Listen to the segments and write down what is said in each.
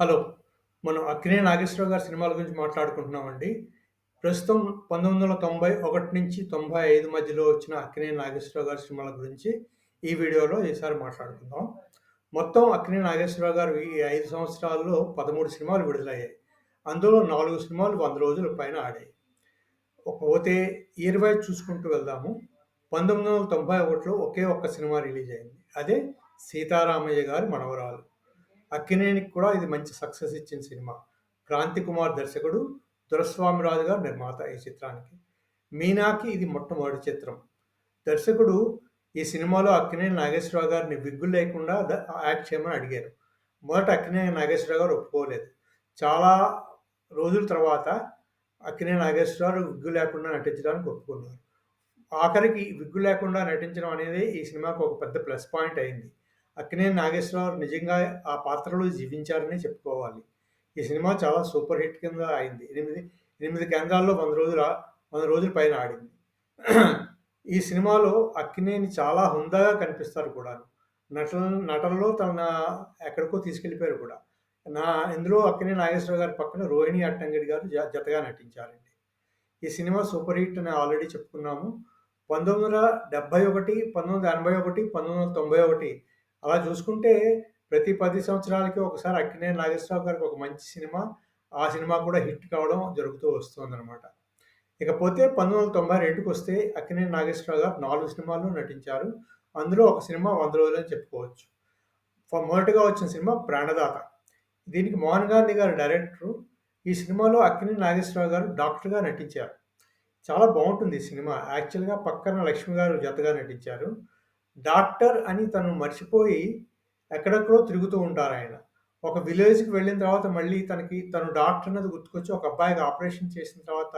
Hello. మనం 'అక్కినేని నాగేశ్వరరావు' గారి సినిమాల గురించి మాట్లాడుకుంటున్నామండి. ప్రస్తుతం 1991 నుంచి 95 మధ్యలో వచ్చిన 'అక్కినేని నాగేశ్వరరావు' గారి సినిమాల గురించి ఈ వీడియోలో ఈసారి మాట్లాడుకుందాం. మొత్తం 'అక్కినేని నాగేశ్వరరావు' గారు ఈ ఐదు సంవత్సరాల్లో 13 సినిమాలు విడుదలయ్యాయి. అందులో నాలుగు సినిమాలు వంద రోజుల పైన ఆడాయి. పోతే ఇయర్ వైజ్ చూసుకుంటూ వెళ్దాము. 1991లో ఒకే ఒక్క సినిమా రిలీజ్ అయింది. అదే 'సీతారామయ్య గారి మనవరాలు'. అక్కినేనికి కూడా ఇది మంచి సక్సెస్ ఇచ్చిన సినిమా. క్రాంతి కుమార్ దర్శకుడు, దురస్వామిరాజు గారు నిర్మాత ఈ చిత్రానికి. మీనాకి ఇది మొట్టమొదటి చిత్రం. దర్శకుడు ఈ సినిమాలో అక్కినేని నాగేశ్వరరావు గారిని విగ్గు లేకుండా యాక్ట్ చేయమని అడిగారు. మొదట అక్కినేని నాగేశ్వరరావు గారు ఒప్పుకోలేదు. చాలా రోజుల తర్వాత అక్కినేని నాగేశ్వరరావు విగ్గు లేకుండా నటించడానికి ఒప్పుకున్నారు. ఆఖరికి విగ్గు లేకుండా నటించడం అనేది ఈ సినిమాకు ఒక పెద్ద ప్లస్ పాయింట్ అయింది. అక్కినేని నాగేశ్వరరావు నిజంగా ఆ పాత్రలో జీవించారనే చెప్పుకోవాలి. ఈ సినిమా చాలా సూపర్ హిట్ కింద అయింది. 8, 8 కేంద్రాల్లో వంద రోజుల వంద రోజుల పైన ఆడింది. ఈ సినిమాలో అక్కినేని చాలా హుందాగా కనిపిస్తారు కూడాను. నటన నటనలో తన ఎక్కడికో తీసుకెళ్ళిపోయారు కూడా. నా ఇందులో అక్కినే నాగేశ్వరరావు గారి పక్కన రోహిణి అట్టంగడి గారు జ జతగా నటించారండి. ఈ సినిమా సూపర్ హిట్ అని ఆల్రెడీ చెప్పుకున్నాము. 1971, 1981, 1991 అలా చూసుకుంటే ప్రతి పది సంవత్సరాలకి ఒకసారి అక్కినే నాగేశ్వరరావు గారికి ఒక మంచి సినిమా, ఆ సినిమా కూడా హిట్ కావడం జరుగుతూ వస్తోందనమాట. ఇకపోతే పంతొమ్మిది వందల తొంభై రెండుకి వస్తే అక్కినే నాగేశ్వరరావు గారు నాలుగు సినిమాల్లో నటించారు. అందులో ఒక సినిమా వంద రోజులని చెప్పుకోవచ్చు. మొదటగా వచ్చిన సినిమా 'ప్రాణదాత'. దీనికి మోహన్ గాంధీ గారు డైరెక్టరు. ఈ సినిమాలో అక్కినే నాగేశ్వరరావు గారు డాక్టర్‌గా నటించారు. చాలా బాగుంటుంది ఈ సినిమా. యాక్చువల్‌గా పక్కన లక్ష్మి గారు జతగా నటించారు. డాక్టర్ అని తను మర్చిపోయి ఎక్కడెక్కడో తిరుగుతూ ఉంటారు ఆయన ఒక విలేజ్‌కి వెళ్ళిన తర్వాత మళ్ళీ తనకి తను డాక్టర్ అన్నది గుర్తుకొచ్చి ఒక అబ్బాయికి ఆపరేషన్ చేసిన తర్వాత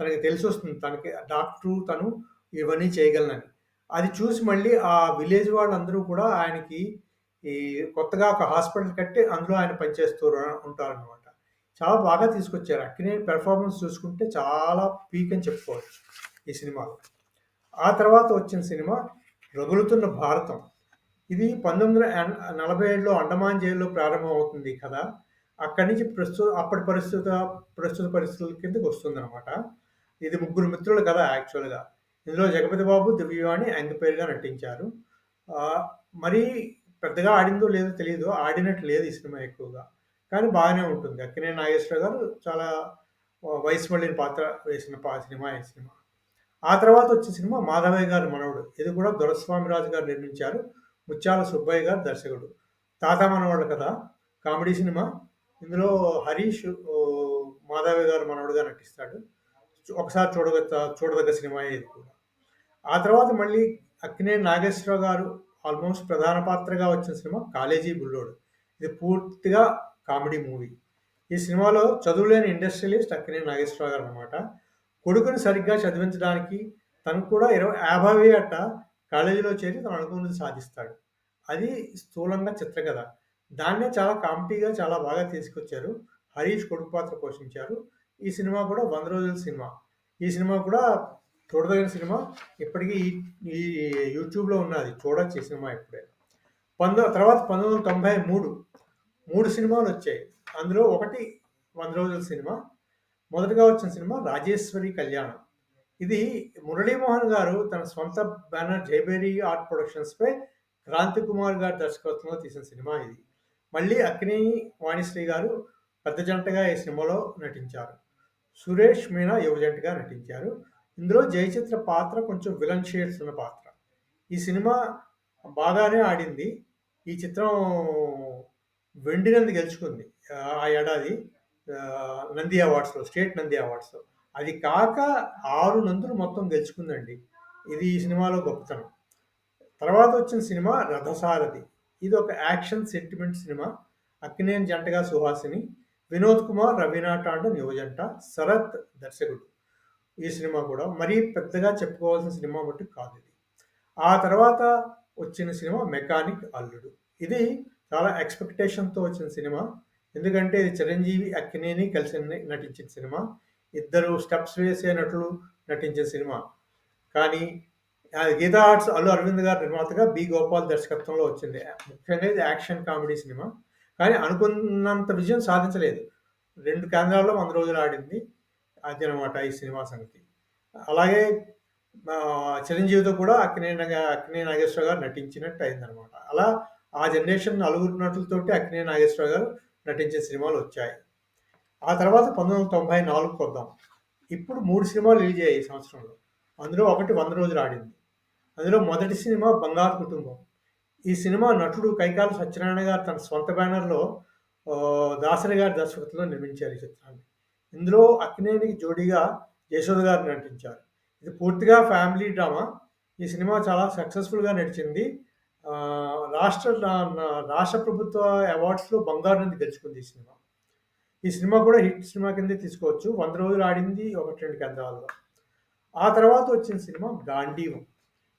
తనకి తెలిసి వస్తుంది తనకి డాక్టరు తను ఇవన్నీ చేయగలనని. అది చూసి మళ్ళీ ఆ విలేజ్ వాళ్ళందరూ కూడా ఆయనకి ఈ కొత్తగా ఒక హాస్పిటల్ కట్టి అందులో ఆయన పనిచేస్తూ ఉంటారనమాట. చాలా బాగా తీసుకొచ్చారు. అక్కినే పెర్ఫార్మెన్స్ చూసుకుంటే చాలా పీక్ అని చెప్పుకోవచ్చు ఈ సినిమాలో. ఆ తర్వాత వచ్చిన సినిమా 'రగులుతున్న భారతం'. ఇది 1947లో అండమాన్ జైల్‌లో ప్రారంభమవుతుంది కదా అక్కడి నుంచి ప్రస్తుత అప్పటి పరిస్థిత ప్రస్తుత పరిస్థితుల కిందకి వస్తుందన్నమాట ఇది ముగ్గురు మిత్రుల కదా యాక్చువల్‌గా. ఇందులో జగపతి బాబు, దివ్యవాణి అంగపేరుగా నటించారు. మరి మరీ పెద్దగా ఆడిందో లేదో తెలియదు ఆడినట్టు లేదు ఈ సినిమా ఎక్కువగా. కానీ బాగానే ఉంటుంది. అక్కినే నాగేశ్వర గారు చాలా వయసు మళ్ళిన పాత్ర వేసిన పా సినిమా ఈ సినిమా. ఆ తర్వాత వచ్చిన సినిమా 'మాధవయ్య గారి మనవడు'. ఇది కూడా దొరస్వామిరాజు గారు నిర్మించారు. ముత్యాల సుబ్బయ్య గారు దర్శకుడు. తాత మనవాళ్ళ కథ. Comedy cinema. ఇందులో హరీష్ మాధవయ్య గారు మనవడుగా నటిస్తాడు. ఒకసారి చూడగ చూడదగ్గ సినిమా ఇది కూడా. ఆ తర్వాత మళ్ళీ అక్కినే నాగేశ్వరరావు గారు ఆల్మోస్ట్ ప్రధాన పాత్రగా వచ్చిన సినిమా 'కాలేజీ బుల్లోడు'. ఇది పూర్తిగా కామెడీ మూవీ. ఈ సినిమాలో చదువులేని ఇండస్ట్రియలిస్ట్ అక్కినే నాగేశ్వరరావు అనమాట కొడుకుని సరిగ్గా చదివించడానికి తను కూడా ఇరవై 50 ఏట కాలేజీలో చేరి తను అనుకున్నది సాధిస్తాడు. అది స్థూలంగా చిత్రకథ. దాన్నే చాలా కామెడీగా చాలా బాగా తీసుకొచ్చారు. హరీష్ కొడుకు పాత్ర పోషించారు. ఈ సినిమా కూడా వంద రోజుల సినిమా. ఈ సినిమా కూడా చూడదగిన సినిమా. ఇప్పటికీ ఈ యూట్యూబ్‌లో ఉన్నది. చూడొచ్చు ఈ సినిమా ఇప్పుడే. పంతొ తర్వాత పంతొమ్మిది వందల తొంభై మూడు మూడు సినిమాలు వచ్చాయి అందులో ఒకటి వంద రోజుల సినిమా. మొదటగా వచ్చిన సినిమా 'రాజేశ్వరి కళ్యాణం'. ఇది మురళీమోహన్ గారు తన సొంత బ్యానర్ జైబేరి ఆర్ట్ ప్రొడక్షన్స్‌పై క్రాంతి కుమార్ గారి దర్శకత్వంలో తీసిన సినిమా ఇది. మళ్ళీ అక్కినేని, వాణిశ్రీ గారు పెద్ద జంటగా ఈ సినిమాలో నటించారు. సురేష్, మీనా యువజంటగా నటించారు. ఇందులో జయచిత్ర పాత్ర కొంచెం విలన్ షేడ్స్ ఉన్న పాత్ర. ఈ సినిమా బాగానే ఆడింది. ఈ చిత్రం వెండినందు గెలుచుకుంది. ఆ ఏడాది నంది అవార్డ్స్‌లో స్టేట్ నంది అవార్డ్స్‌లో. అది కాక ఆరు నందులు మొత్తం గెలుచుకుందండి. ఇది ఈ సినిమాలో గొప్పతనం. తర్వాత వచ్చిన సినిమా 'రథసారథి'. ఇది ఒక యాక్షన్ సెంటిమెంట్ సినిమా. అక్కినేని జంటగా సుహాసిని, వినోద్ కుమార్, రవీనా టాండన్ యువజంట శరత్ దర్శకుడు. ఈ సినిమా కూడా మరీ పెద్దగా చెప్పుకోవాల్సిన సినిమా బట్టి కాదు ఇది ఆ తర్వాత వచ్చిన సినిమా 'మెకానిక్ అల్లుడు'. ఇది చాలా ఎక్స్‌పెక్టేషన్‌తో వచ్చిన సినిమా. ఎందుకంటే ఇది చిరంజీవి, అక్కినేని కలిసి నటించిన సినిమా. ఇద్దరు స్టెప్స్ వేసే నటులు నటించిన సినిమా. కానీ గీతా ఆర్ట్స్ అల్లు అరవింద్ గారు నిర్మాతగా, బి. గోపాల్ దర్శకత్వంలో వచ్చింది. ముఖ్యంగా ఇది యాక్షన్ కామెడీ సినిమా. కానీ అనుకున్నంత విజయం సాధించలేదు. రెండు కేంద్రాల్లో వంద రోజులు ఆడింది. అది అనమాట ఈ సినిమా సంగతి. అలాగే చిరంజీవితో కూడా అక్కినేని అక్కినే నాగేశ్వర గారు నటించినట్టు అయిందనమాట. అలా ఆ జనరేషన్ నలుగురు నటులతోటి అక్కినే నాగేశ్వర గారు నటించిన సినిమాలొచ్చాయి. ఆ తర్వాత 1994కి వద్దాం. ఇప్పుడు మూడు సినిమాలు రిలీజ్ అయ్యాయి ఈ సంవత్సరంలో. అందులో ఒకటి వంద రోజులు ఆడింది. అందులో మొదటి సినిమా 'బంగారు కుటుంబం'. ఈ సినిమా నటుడు కైకాల సత్యనారాయణ గారు తన సొంత బ్యానర్‌లో దాసరి గారి దర్శకత్వంలో నిర్మించారు ఈ చిత్రాన్ని. ఇందులో అక్కినేనికి జోడీగా యశోద గారు నటించారు. ఇది పూర్తిగా ఫ్యామిలీ డ్రామా. ఈ సినిమా చాలా సక్సెస్‌ఫుల్‌గా నడిచింది. ఆహ్, రాష్ట్ర రా రాష్ట్ర ప్రభుత్వ అవార్డ్స్‌లో బంగారు నంది గెలుచుకుంది ఈ సినిమా. ఈ సినిమా కూడా హిట్ సినిమా కిందే తీసుకోవచ్చు. 100 రోజులు ఆడింది 1, 2 కేంద్రాల్లో. ఆ తర్వాత వచ్చిన సినిమా 'గాంధీవం'.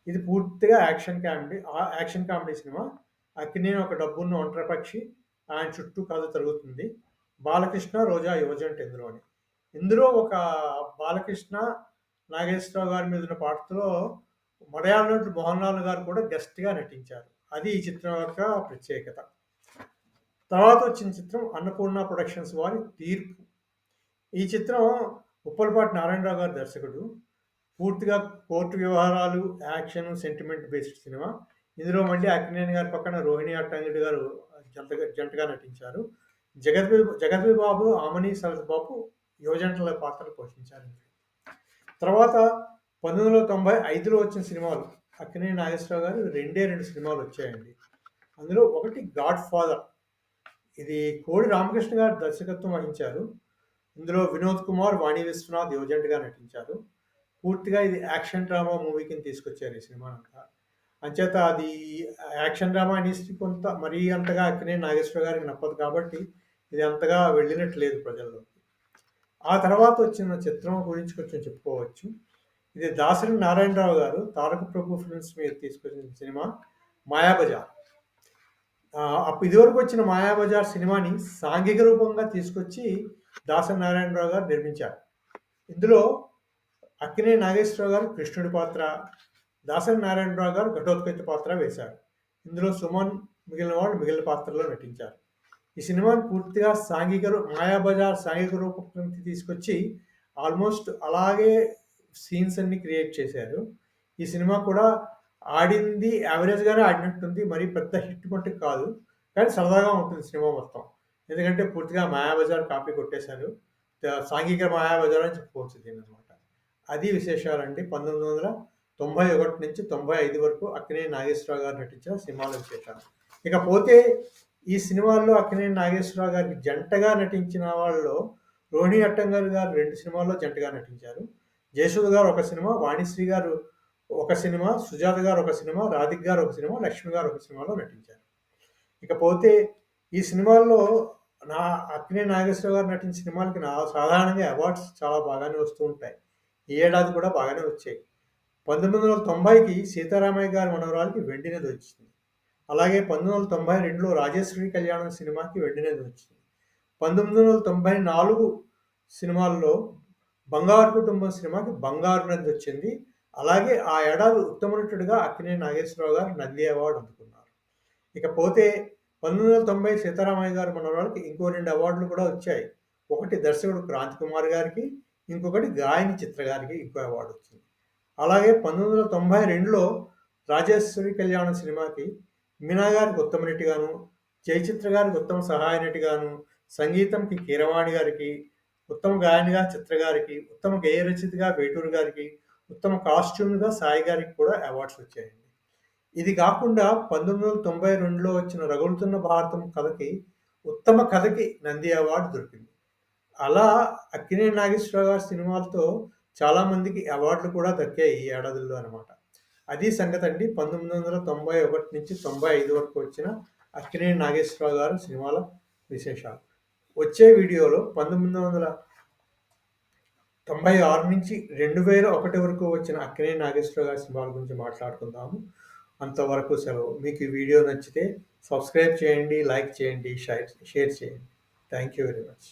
ఇది పూర్తిగా action comedy ah, action comedy cinema. Akkineni ఒక డబ్బున్న ఒంటరి పక్షి. ఆయన చుట్టూ కథ తిరుగుతుంది. బాలకృష్ణ, రోజా యువజంట ఇందులోని. ఇందులో ఒక బాలకృష్ణ, నాగేశ్వరరావు గారి మీద ఉన్న పాటతో మలయాళ మోహన్ లాల్ గారు కూడా గెస్ట్‌గా నటించారు. అది ఈ చిత్రం యొక్క ప్రత్యేకత. తర్వాత వచ్చిన చిత్రం అన్నపూర్ణ ప్రొడక్షన్స్ వారి 'తీర్పు'. ఈ చిత్రం ఉప్పలపాటి నారాయణరావు గారు దర్శకుడు. పూర్తిగా కోర్టు వ్యవహారాలు, యాక్షన్, సెంటిమెంట్ బేస్డ్ సినిమా. ఇందులో మళ్ళీ అక్కినేని గారి పక్కన రోహిణి అట్టంగిడి గారు జంటగా జంటగా నటించారు. జగద్వి జగద్వి బాబు, ఆమని శరత్ బాబు యువజంటల పాత్రలు పోషించారు. తర్వాత 1995లో వచ్చిన సినిమాలు అక్కినే నాగేశ్వరరావు గారు రెండే రెండు సినిమాలు వచ్చాయండి. అందులో ఒకటి 'గాడ్ ఫాదర్'. ఇది కోడి రామకృష్ణ గారు దర్శకత్వం వహించారు. ఇందులో వినోద్ కుమార్, వాణి విశ్వనాథ్ యువజంటగా నటించారు. పూర్తిగా ఇది యాక్షన్ డ్రామా మూవీ కింద తీసుకొచ్చారు ఈ సినిమానంతా. అంచేత అది యాక్షన్ డ్రామా అనేసి కొంత మరీ అంతగా అక్కినే నాగేశ్వర గారికి నప్పదు కాబట్టి ఇది అంతగా వెళ్ళినట్టు లేదు ప్రజల్లోకి. ఆ తర్వాత వచ్చిన చిత్రం గురించి కొంచెం చెప్పుకోవచ్చు. ఇది దాసరి నారాయణరావు గారు తారక ప్రభు ఫిల్మ్స్ మీద తీసుకొచ్చిన సినిమా 'మాయాబజార్'. అప్పుడు ఇదివరకు వచ్చిన 'మాయాబజార్' సినిమాని సాంఘిక రూపంగా తీసుకొచ్చి దాసరి నారాయణరావు గారు నిర్మించారు. ఇందులో అక్కినే నాగేశ్వరరావు గారు కృష్ణుడి పాత్ర, దాసరి నారాయణరావు గారు ఘటోత్కచ పాత్ర వేశారు. ఇందులో సుమన్ మిగిలిన వాళ్ళు మిగిలిన పాత్రలో నటించారు. ఈ సినిమాని పూర్తిగా సాంఘిక రూ 'మాయాబజార్' సాంఘిక రూపంలోకి తీసుకొచ్చి ఆల్మోస్ట్ అలాగే సీన్స్ అన్ని క్రియేట్ చేశారు. ఈ సినిమా కూడా ఆడింది యావరేజ్‌గానే ఆడినట్టుంది. మరీ పెద్ద హిట్ మట్టుకు కాదు. కానీ సరదాగా ఉంటుంది సినిమా మొత్తం. ఎందుకంటే పూర్తిగా 'మాయాబజార్' కాపీ కొట్టేశారు. సాంఘిక 'మాయాబజార్' అని చెప్పుకోవచ్చు దీని అనమాట అది విశేషాలండి. 1991 నుంచి 95 వరకు అక్కినేని నాగేశ్వరరావు గారు నటించిన సినిమాల విశేషాలు. ఇకపోతే ఈ సినిమాల్లో అక్కినేని నాగేశ్వరరావు గారికి జంటగా నటించిన వాళ్ళలో రోహిణి అట్టంగర్ గారు రెండు సినిమాల్లో జంటగా నటించారు. జయసుధ గారు ఒక సినిమా, వాణిశ్రీ గారు ఒక సినిమా, సుజాత గారు ఒక సినిమా, రాధిక్ గారు ఒక సినిమా, లక్ష్మి గారు ఒక సినిమాలో నటించారు. ఇకపోతే ఈ సినిమాల్లో నా అక్కినేని నాగేశ్వర గారు నటించిన సినిమాలకి నా సాధారణంగా అవార్డ్స్ చాలా బాగానే వస్తూ ఉంటాయి. ఈ ఏడాది కూడా బాగానే వచ్చాయి. 1990కి సీతారామయ్య గారి మనవరాలకి వెండినది వచ్చింది. అలాగే 1992లో రాజేశ్వరి కళ్యాణం సినిమాకి వెండినది వచ్చింది పంతొమ్మిది వందల తొంభై నాలుగు సినిమాల్లో 'బంగారు కుటుంబం' సినిమాకి బంగారు నది వచ్చింది. అలాగే ఆ ఏడాది ఉత్తమ నటుడిగా అక్కినేని నాగేశ్వరరావు గారు నంది అవార్డు అందుకున్నారు. ఇకపోతే 1990 సీతారామయ్య గారు మన వాళ్ళకి ఇంకో రెండు అవార్డులు కూడా వచ్చాయి. ఒకటి దర్శకుడు క్రాంతి కుమార్ గారికి, ఇంకొకటి గాయని చిత్ర గారికి ఇంకో అవార్డు వచ్చింది. అలాగే 1992లో రాజేశ్వరి కళ్యాణ సినిమాకి మీనా గారికి ఉత్తమ నటిగాను, జయచిత్ర గారికి ఉత్తమ సహాయ నటిగాను, సంగీతంకి కీరవాణి గారికి, ఉత్తమ గాయనిగా చిత్ర గారికి, ఉత్తమ గేయ రచయితగా వేటూరు గారికి, ఉత్తమ కాస్ట్యూమ్‌గా సాయి గారికి కూడా అవార్డ్స్ వచ్చాయండి. ఇది కాకుండా 1992లో వచ్చిన 'రగులుతున్న భారతం' కథకి ఉత్తమ కథకి నంది అవార్డు దొరికింది. అలా అక్కినే నాగేశ్వరరావు గారి సినిమాలతో చాలామందికి అవార్డులు కూడా దక్కాయి ఈ ఏడాదుల్లో అనమాట. అది సంగతండి 1991 నుంచి 95 వరకు వచ్చిన అక్కినే నాగేశ్వరరావు గారి సినిమాల విశేషాలు. వచ్చే వీడియోలో 1996 నుంచి 2001 వరకు వచ్చిన అక్కినే నాగేశ్వరరావు గారి సినిమాల గురించి మాట్లాడుకుందాము. అంతవరకు సెలవు. మీకు ఈ వీడియో నచ్చితే సబ్స్క్రైబ్ చేయండి, లైక్ చేయండి, షైర్ షేర్ చేయండి. Thank you very much.